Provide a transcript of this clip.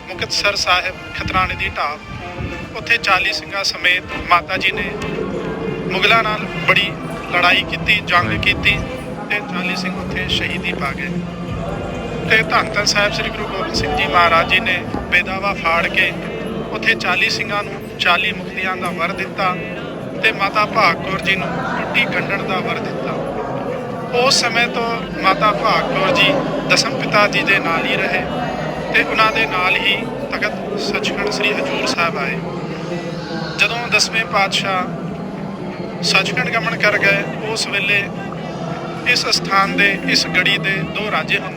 ਮੁਕਤਸਰ ਸਾਹਿਬ ਖਤਰਾਣੇ ਦੀ ਢਾਬ ਉੱਥੇ 40 ਸਿੰਘਾਂ ਸਮੇਤ ਮਾਤਾ ਜੀ ਨੇ ਮੁਗਲਾਂ ਨਾਲ ਬੜੀ ਲੜਾਈ ਕੀਤੀ ਜੰਗ ਕੀਤੀ ਤੇ 40 ਸਿੰਘ ਉੱਥੇ ਸ਼ਹੀਦੀ ਪਾ ਗਏ। ਤੇ ਧੰਨ ਧੰਨ ਸਾਹਿਬ ਸ੍ਰੀ ਗੁਰੂ ਗੋਬਿੰਦ ਸਿੰਘ ਜੀ ਮਹਾਰਾਜ ਜੀ ਨੇ ਬੇਦਾਵਾ ਫਾੜ ਕੇ ਉੱਥੇ 40 ਸਿੰਘਾਂ ਨੂੰ 40 ਮੁਕਤੀਆਂ ਦਾ ਵਰ ਦਿੱਤਾ ਤੇ ਮਾਤਾ ਭਾਗ ਕੌਰ ਜੀ ਨੂੰ ਟੁੱਟੀ ਗੰਢਣ ਦਾ ਵਰ ਦਿੱਤਾ। ਉਸ ਸਮੇਂ ਤੋਂ ਮਾਤਾ ਭਾਗ ਕੌਰ ਜੀ ਦਸਮ ਪਿਤਾ ਜੀ ਦੇ ਨਾਲ ਹੀ ਰਹੇ। ਤੇ ਉਹਨਾਂ ਦੇ ਨਾਲ ਹੀ ਤਖਤ ਸੱਚਖੰਡ ਸ੍ਰੀ ਹਜੂਰ ਸਾਹਿਬ ਆਏ। ਜਦੋਂ ਦਸਵੇਂ ਪਾਤਸ਼ਾਹ ਸੱਚਖੰਡ ਗਮਨ ਕਰ ਗਏ, ਉਸ ਵੇਲੇ ਇਸ ਸਥਾਨ ਦੇ, ਇਸ ਗੜੀ ਦੇ ਦੋ ਰਾਜੇ ਹੁੰਦੇ